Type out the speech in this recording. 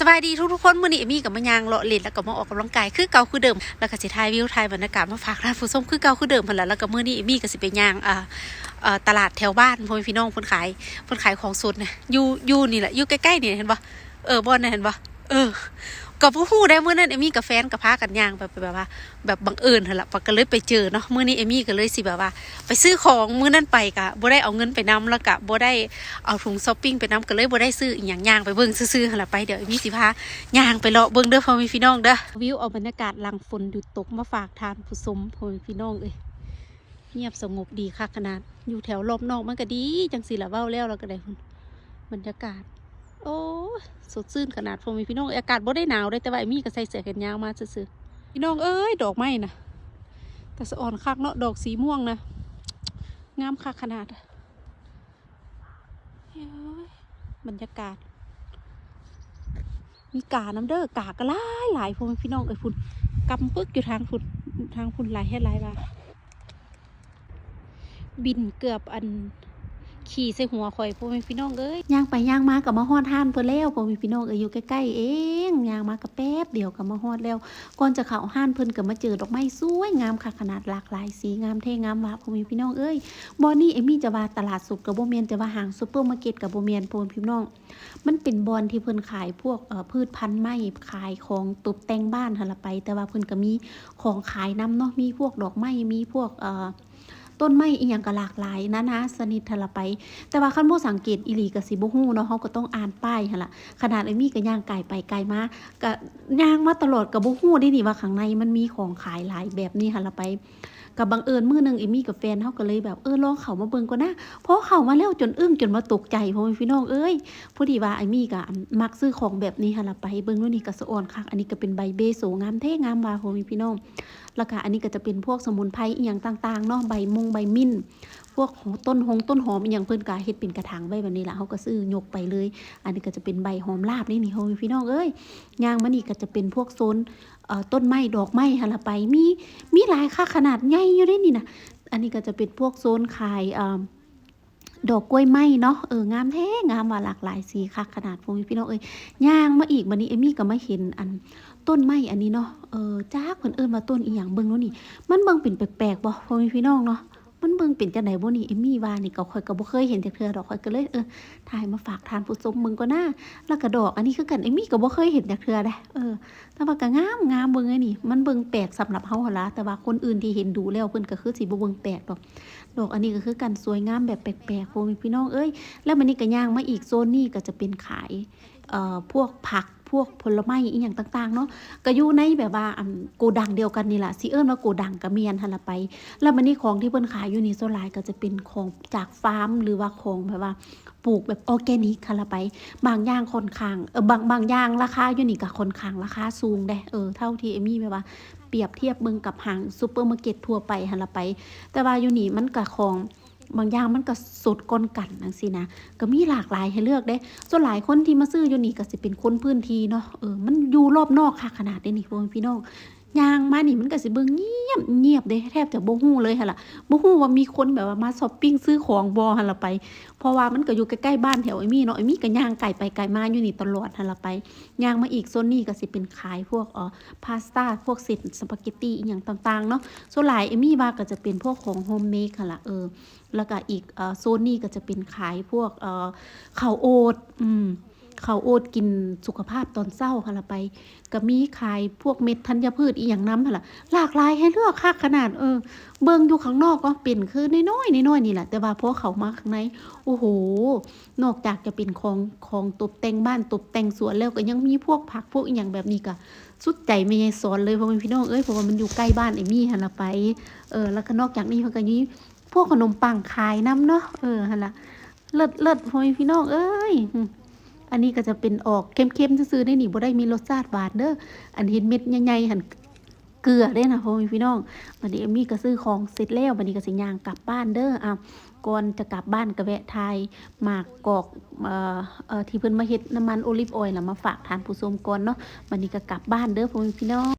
สบายดีทุกๆคนมื้อนี้เอมี่กับมายางเลาะเล่นแล้วก็มาออกกำลังกายคือเก่าคือเดิมแล้วก็สิถ่ายวิวถ่ายบรรยากาศมาฝากร้านผู้มคือเก่าคือเดิมหั่นแหละแล้วก็มื้อนี้เอมี่ก็สิไปย่างอ่าตลาดแถวบ้านพ่อพี่น้องเพิ่นขายเพิ่นขายของสดนะอยู่อยู่นี่แหละอยู่ใกล้ๆนี่เห็นบ่เออบ่อนน่ะเห็นบ่ เออก็บ่ฮู้ได้เมื้อนั้นเอมี่กับแฟนก็พากันย่างไปไปแบบว่า แบบบังเอิญหั่นล่ะปะก็เลยไปเจอเนาะเมื้อนี้เอมี่ก็เลยสิแบบว่า ไปซื้อของเมื้อนั้นไปก็บ่ได้เอาเงินไปนํแล้วก็บ่ได้เอาถุงช้อปปิ้งไปนํก็เลยบ่ได้ซื้ออีหยังย่างไปเบิ่งซื่อๆหั่นล่ะไปเดี๋ยวเอมี่สิพาย่างไปเลาะเบิ่งเด้อพ่อแม่พี่น้องเด้อวิวเอาบรรยากาศหลังฝนหยุดตกมาฝากทานผู้ชมพ่อแม่พี่น้องเอ้ยเงียบสงบดีคักขนาดอยู่แถวรอบนอกมันก็ดีจังสิละเว้าแล้วเราก็ได้บรรยากาศ โอ้สดชื่นขนาดพอม่พี่น้องอากาศบ่ได้หนาวเด้แต่ว่ามีก็ใส่เสื้อแขนยาวมาซื่อๆพี่น้องเอ้ยดอกไม้นะแต่สะอ่อนคักเนาะดอกสีม่วงนะงามคักขนาดเฮ้ยบรรยากาศ มีกาน้ำเด้อกากระลายหลายพวกพี่น้องเอ้ยพุ่นกำปึกอยู่ทางพุ่นทางพุ่นหลายให้หลายบาบินเกือบอัน ขี่ใส่หัวข่อยพวกพี่น้องเอ้ยย่างไปย่างมากับมาฮอดท่านเพื่อแล้วพวกพี่น้องเอ้ยอยู่ใกล้ๆเองย่างมากับแป๊บเดียวกับมาฮอดแล้วก่อนจะเข้าห้านเพิ่นก็มาเจอดอกไม้สวยงามค่ะขนาดหลากหลายสีงามเท่งามว่าพ่อแม่พี่น้องเอ้ยบ่อนี่เอมี่จะว่าตลาดสดกับบ่แม่นจะว่าห้างซุปเปอร์มาร์เก็ตกับบ่แม่นพ่อแม่พี่น้อง มันเป็นบอนที่เพิ่นขายพวกเอ่อพืชพันธุ์ไม้ขายของตกแต่งบ้านหั่นละไป แต่ว่าเพิ่นก็มีของขายนํเนาะมีพวกดอกไม้มีพวกเอ่อ ต้นไม้อีหยังก็หลากหลายนะนะสนิททละไป แต่ว่าขั้นผู้สังเกตอิลีกับสิบุฮู้เนาะเขาก็ต้องอ่านป้ายหั่นล่ะขนาดไอมี่ก็ย่างไก่ไปไกลมาก็ย่างมาตลอดกับบุฮู้ได้นี่ว่าข้างในมันมีของขายหลายแบบนี้ค่ะเราไป กับบังเอิญมื้อหนึงเอมี่กับแฟนเฮาก็เลยแบบเออลองเขามาเบิ่งก่อนนะเพราะเขามาแล้วจนอึ้งจนมาตกใจพ่อแม่พี่น้องเอ้ยพอดีว่าไอมี่ก็มักซื้อของแบบนี้ค่ะเราไปเบิ่งนู่นนี่ก็สะอ่อนคักอันนี้ก็เป็นใบเบโซงามเท่งามว่าพ่อแม่พี่น้องแล้วก็อันนี้ก็จะเป็นพวกสมุนไพรอีหยังต่างๆเนาะใบมงใบมิ้นพวกต้นหงต้นหอมอหย่างเพิ่นก็เฮ็ดเป็นกระถางไว้แบบนี้ล่ะเขาก็ซื้อยกไปเลย อันนี้ก็จะเป็นใบหอมลาบนี่นี่เฮาพี่น้องเอ้ยยางมันนี่ก็จะเป็นพวกโซน ต้นไม้ดอกไม้ฮะละไปมีมีหลายค่าขนาดใหญ่อยู่ได้นี่นะอันนี้ก็จะเป็นพวกโซนขายอดอกกล้วยไม้เนาะเอองามแท้งามว่าหลากหลายสีค่ะขนาดพวกพี่น้องเอ้ยย่างมาอีกวันนี้เอมี่ก็มาเห็นอันต้นไม้อันนี้เนาะเออจ้าเพิ่นเอิ้นมาต้นอีหยังเบิ่งเนาะนี่ มันเบิ่งเป็นแปลกๆบ่พ่อมพี่น้องเนาะ มันเบิ่งเป็นจังไดบ่นี่เอมมี่ว่านี่ก็ค่อยก็บ่เคยเห็นจักเทื่อดอกค่อยก็เลยเออถ่ายมาฝากทานผู้ชมมึงก็น่าแล้วก็ดอก อันนี้คือกันเอมมี่ก็บ่เคยเห็นจักเทื่อเด้เออ แต่ว่าก็งามงามเบิ่งไอ้นี่ มันเบิ่งแปลกสำหรับเฮาหั่นล่ะแต่ว่าคนอื่นที่เห็นดูแล้วเพิ่นก็คือสิบ่เบิ่งแปลกดอก ดอกอันนี้ก็คือกันสวยงามแบบแปลกๆพ่อแม่พี่น้องเอ้ยแล้วมันนี่ก็ย่างมาอีกโซนนี้ก็จะเป็นขาย พวกผักพวกผลไม้อีหยังต่างๆเนาะก็อยู่ในแบบว่าอันโกดังเดียวกันนี่แหละสิเอิ้นว่าโกดังก็แม่นหันละไป แล้วมันนี่ของที่เพิ่นขายอยู่นี่ส่วนหลายก็จะเป็นของจากฟาร์มหรือว่าของแบบว่าปลูกแบบออร์แกนิกค่ะละไป บางอย่างค่อนข้างเออบางบางอย่างราคาอยู่นี่ก็ค่อนข้างราคาสูงเด้เออเท่าที่เอมี่แบบว่าเปรียบเทียบเบิ่งกับห้างซูเปอร์มาร์เก็ตทั่วไปหันละไป แต่ว่าอยู่นี่มันก็ของ บางอย่างมันก็สดก้นกันนังสินะก็มีหลากหลายให้เลือกเด้ ส่วนหลายคนที่มาซื้ออยู่นี่ก็สิเป็นคนพื้นที่เนาะเออมันอยู่รอบนอกค่ะขนาดนี้นี่พี่น้อง ยางมานี่มันก็สิเบิ่งเงียบเงียบเด้แทบจะบ่ฮู้เลยหั่นล่ะบ่ฮู้ว่ามีคนแบบว่ามาช้อปปิ้งซื้อของบ่หั่นล่ะไป เพราะว่ามันก็อยู่ใกล้ๆบ้านแถวไอ้มี่เนาะไอ้มี่ก็ย่างไก่ไปไก่มาอยู่นี่ตลอดหั่นล่ะไปย่างมาอีกโซนนี้ก็สิเป็นขายพวกเอ่อพาสต้าพวกเซตสปาเกตตี้อีหยังต่างๆเนาะส่วนหลายไอ้มี่ว่าก็จะเป็นพวกของโฮมเมดหั่นล่ะเออแล้วก็อีกเอ่อโซนนี้ก็จะเป็นขายพวกเอ่อข้าวโอ๊ตอืม ข้าวโอ๊ตกินสุขภาพตอนเศร้าค่ะละไปก็มีขายพวกเม็ดธัญพืชอีหยังน้ำค่ะละหลากหลายให้เลือกค่ะขนาดเออ เบิ่งอยู่ข้างนอกก็เป็นคือน้อยๆน้อยๆนี่แหละแต่ว่าพอเขามาข้างในโอ้โห นอกจากจะเป็นของของตกแต่งบ้านตกแต่งสวนแล้วก็ยังมีพวกผักพวกอีหยังแบบนี้ก็สุดใจไม่ยายสอนเลยเพราะมันพี่น้องเอ้ยเพราะว่ามันอยู่ใกล้บ้านไอ้มี่หั่นละไปเออแล้วก็นอกจากนี้เพิ่นก็มีพวกขนมปังขายน้ำเนาะเออหั่นละเลิศเลิศพ่อแม่พี่น้องเอ้ย อันนี้ก็จะเป็นออกเค็มๆซื่อๆได้หนีบ่ได้มีรสชาติหวานเด้ออันเห็นเม็ดใหญ่ๆหั่นเกลือได้นะพ่อพี่น้องวันนี้เอมมี่ก็ซื้อของเสร็จแล้ววันนี้ก็สิย่างกลับบ้านเด้ออะก่อนจะกลับบ้านก็แวะทายหมากกอกเอ่อเอ่อที่เพิ่นมาเฮ็ดน้ำมันโอลิฟออยล์แล้วมาฝากทานผู้ชมก่อนเนาะวันนี้ก็กลับบ้านเด้อพ่อพี่น้อง